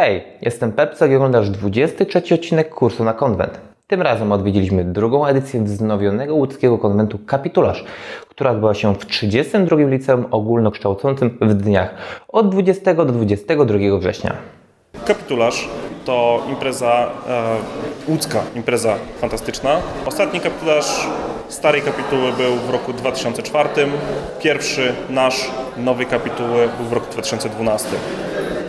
Hej, jestem Pepso i oglądasz 23 odcinek kursu na konwent. Tym razem odwiedziliśmy drugą edycję wznowionego łódzkiego konwentu Kapitularz, która odbyła się w 32 liceum ogólnokształcącym w dniach od 20 do 22 września. Kapitularz to impreza e, łódzka, impreza fantastyczna. Ostatni kapitularz starej kapituły był w roku 2004. Pierwszy nasz nowej kapituły był w roku 2012.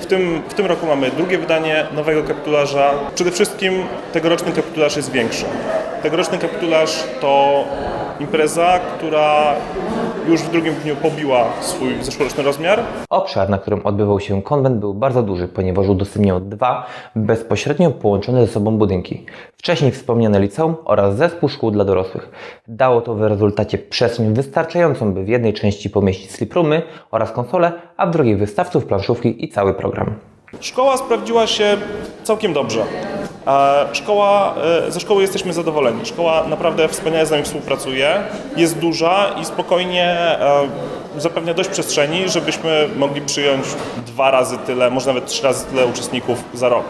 Tym, w tym roku mamy drugie wydanie nowego kapitularza. Przede wszystkim tegoroczny kapitularz jest większy. Tegoroczny kapitularz to impreza, która już w drugim dniu pobiła swój zeszłoroczny rozmiar. Obszar, na którym odbywał się konwent był bardzo duży, ponieważ udostępniał dwa bezpośrednio połączone ze sobą budynki. Wcześniej wspomniane liceum oraz zespół szkół dla dorosłych. Dało to w rezultacie przestrzeń wystarczającą, by w jednej części pomieścić sleeproomy oraz konsole, a w drugiej wystawców, planszówki i cały program. Szkoła sprawdziła się całkiem dobrze. Szkoła, e, ze szkoły jesteśmy zadowoleni. Szkoła naprawdę wspaniale z nami współpracuje, jest duża i spokojnie e, zapewnia dość przestrzeni, żebyśmy mogli przyjąć dwa razy tyle, może nawet trzy razy tyle uczestników za rok.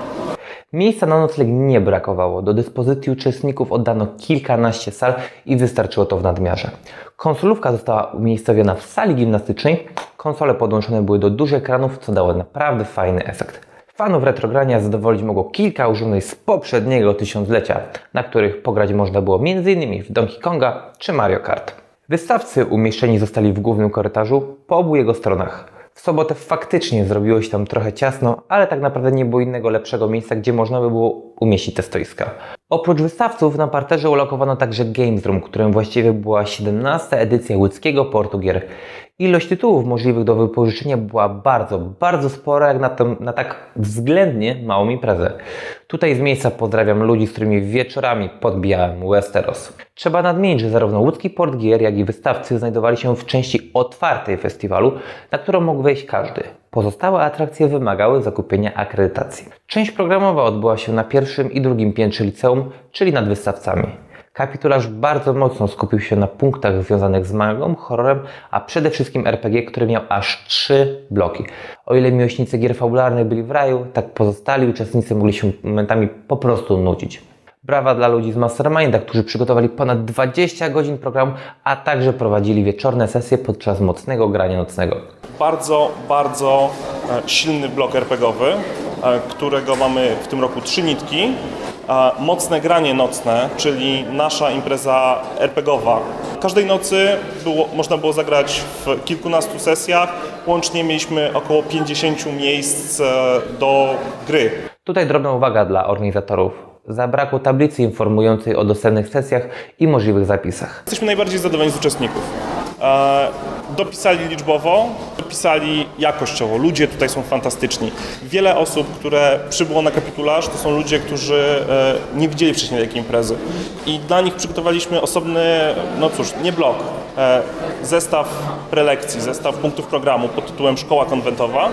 Miejsca na nocleg nie brakowało. Do dyspozycji uczestników oddano kilkanaście sal i wystarczyło to w nadmiarze. Konsolówka została umiejscowiona w sali gimnastycznej. Konsole podłączone były do dużych ekranów, co dało naprawdę fajny efekt. Fanów retrogrania zadowolić mogło kilka urządzeń z poprzedniego tysiąclecia, na których pograć można było m.in. w Donkey Konga czy Mario Kart. Wystawcy umieszczeni zostali w głównym korytarzu po obu jego stronach. W sobotę faktycznie zrobiło się tam trochę ciasno, ale tak naprawdę nie było innego lepszego miejsca, gdzie można by było umieścić te stoiska. Oprócz wystawców na parterze ulokowano także Games Room, którym właściwie była 17 edycja łódzkiego portu gier. Ilość tytułów możliwych do wypożyczenia była bardzo, bardzo spora jak na, tą, na tak względnie małą imprezę. Tutaj z miejsca pozdrawiam ludzi, z którymi wieczorami podbijałem Westeros. Trzeba nadmienić, że zarówno łódzki port gier, jak i wystawcy znajdowali się w części otwartej festiwalu, na którą mógł wejść każdy. Pozostałe atrakcje wymagały zakupienia akredytacji. Część programowa odbyła się na pierwszym i drugim piętrze liceum, czyli nad wystawcami. Kapitularz bardzo mocno skupił się na punktach związanych z mangą, horrorem, a przede wszystkim RPG, który miał aż trzy bloki. O ile miłośnicy gier fabularnych byli w raju, tak pozostali uczestnicy mogli się momentami po prostu nudzić. Brawa dla ludzi z Masterminda, którzy przygotowali ponad 20 godzin programu, a także prowadzili wieczorne sesje podczas mocnego grania nocnego. Bardzo, bardzo e, silny blok RPGowy, e, którego mamy w tym roku trzy nitki. E, Mocne granie nocne, czyli nasza impreza RPGowa. Każdej nocy było, można było zagrać w kilkunastu sesjach. Łącznie mieliśmy około 50 miejsc do gry. Tutaj drobna uwaga dla organizatorów. Zabrakło tablicy informującej o dostępnych sesjach i możliwych zapisach. Jesteśmy najbardziej zadowoleni z uczestników. E, dopisali liczbowo, dopisali jakościowo. Ludzie tutaj są fantastyczni. Wiele osób, które przybyło na kapitularz, to są ludzie, którzy e, nie widzieli wcześniej takiej imprezy. I dla nich przygotowaliśmy osobny, no cóż, nie blok, e, zestaw prelekcji, zestaw punktów programu pod tytułem Szkoła Konwentowa.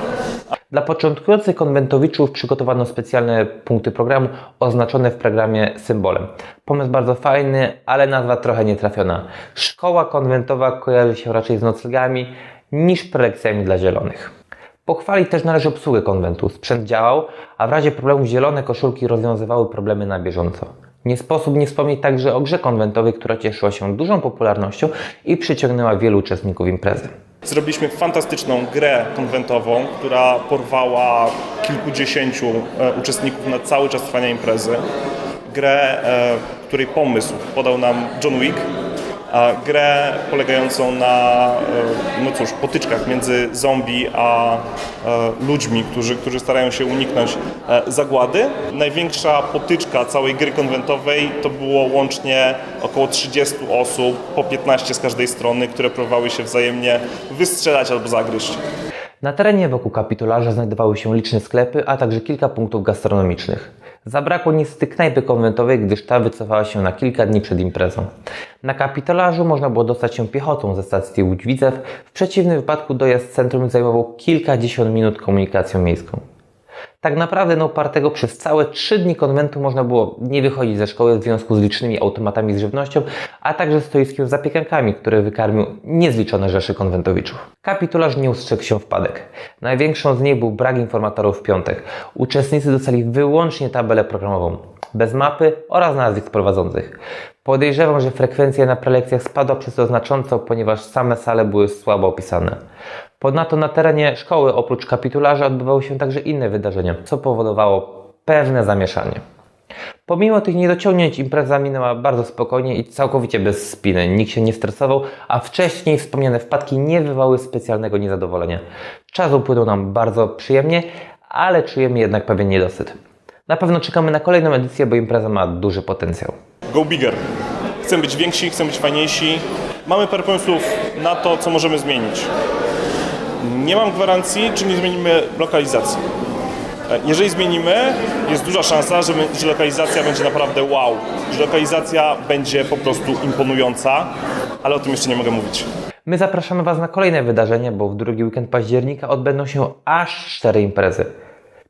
Dla początkujących konwentowiczów przygotowano specjalne punkty programu oznaczone w programie symbolem. Pomysł bardzo fajny, ale nazwa trochę nietrafiona. Szkoła konwentowa kojarzy się raczej z noclegami niż prelekcjami dla zielonych. Pochwalić też należy obsługę konwentu. Sprzęt działał, a w razie problemów zielone koszulki rozwiązywały problemy na bieżąco. Nie sposób nie wspomnieć także o grze konwentowej, która cieszyła się dużą popularnością i przyciągnęła wielu uczestników imprezy. Zrobiliśmy fantastyczną grę konwentową, która porwała kilkudziesięciu e, uczestników na cały czas trwania imprezy. Grę, e, której pomysł podał nam John Wick. Grę polegającą na e, no cóż, potyczkach między zombie a e, ludźmi, którzy, którzy starają się uniknąć e, zagłady. Największa potyczka całej gry konwentowej to było łącznie około 30 osób, po 15 z każdej strony, które próbowały się wzajemnie wystrzelać albo zagryźć. Na terenie wokół kapitularza znajdowały się liczne sklepy, a także kilka punktów gastronomicznych. Zabrakło niestety knajpy konwentowej, gdyż ta wycofała się na kilka dni przed imprezą. Na kapitularzu można było dostać się piechotą ze stacji Łódź-Widzew, w przeciwnym wypadku dojazd z centrum zajmował kilkadziesiąt minut komunikacją miejską. Tak naprawdę na upartego przez całe trzy dni konwentu można było nie wychodzić ze szkoły w związku z licznymi automatami z żywnością, a także stoiskiem z zapiekankami, które wykarmił niezliczone rzeszy konwentowiczów. Kapitularz nie ustrzegł się wpadek. Największą z nich był brak informatorów w piątek. Uczestnicy dostali wyłącznie tabelę programową, bez mapy oraz nazwisk prowadzących. Podejrzewam, że frekwencja na prelekcjach spadła przez to znacząco, ponieważ same sale były słabo opisane. Ponadto na terenie szkoły oprócz kapitularza odbywały się także inne wydarzenia, co powodowało pewne zamieszanie. Pomimo tych niedociągnięć impreza minęła bardzo spokojnie i całkowicie bez spiny. Nikt się nie stresował, a wcześniej wspomniane wpadki nie wywołały specjalnego niezadowolenia. Czas upłynął nam bardzo przyjemnie, ale czujemy jednak pewien niedosyt. Na pewno czekamy na kolejną edycję, bo impreza ma duży potencjał. Go bigger. Chcemy być więksi, chcemy być fajniejsi. Mamy parę pomysłów na to, co możemy zmienić. Nie mam gwarancji, czy nie zmienimy lokalizacji. E, Jeżeli zmienimy, jest duża szansa, że, my, że lokalizacja będzie naprawdę wow, że lokalizacja będzie po prostu imponująca, ale o tym jeszcze nie mogę mówić. My zapraszamy Was na kolejne wydarzenia, bo w drugi weekend października odbędą się aż cztery imprezy.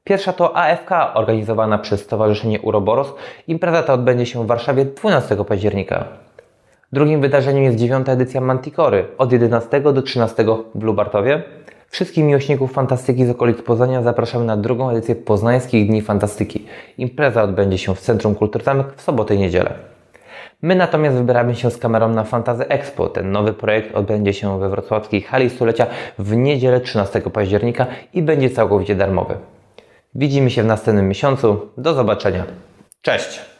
Pierwsza to AFK, organizowana przez Stowarzyszenie Uroboros. Impreza ta odbędzie się w Warszawie 12 października. Drugim wydarzeniem jest dziewiąta edycja Manticory od 11 do 13 w Lubartowie. Wszystkich miłośników fantastyki z okolic Poznania zapraszamy na drugą edycję Poznańskich Dni Fantastyki. Impreza odbędzie się w Centrum Kultury Zamek w sobotę i niedzielę. My natomiast wybieramy się z kamerą na Fantazy Expo. Ten nowy projekt odbędzie się we wrocławskiej hali stulecia w niedzielę 13 października i będzie całkowicie darmowy. Widzimy się w następnym miesiącu. Do zobaczenia. Cześć!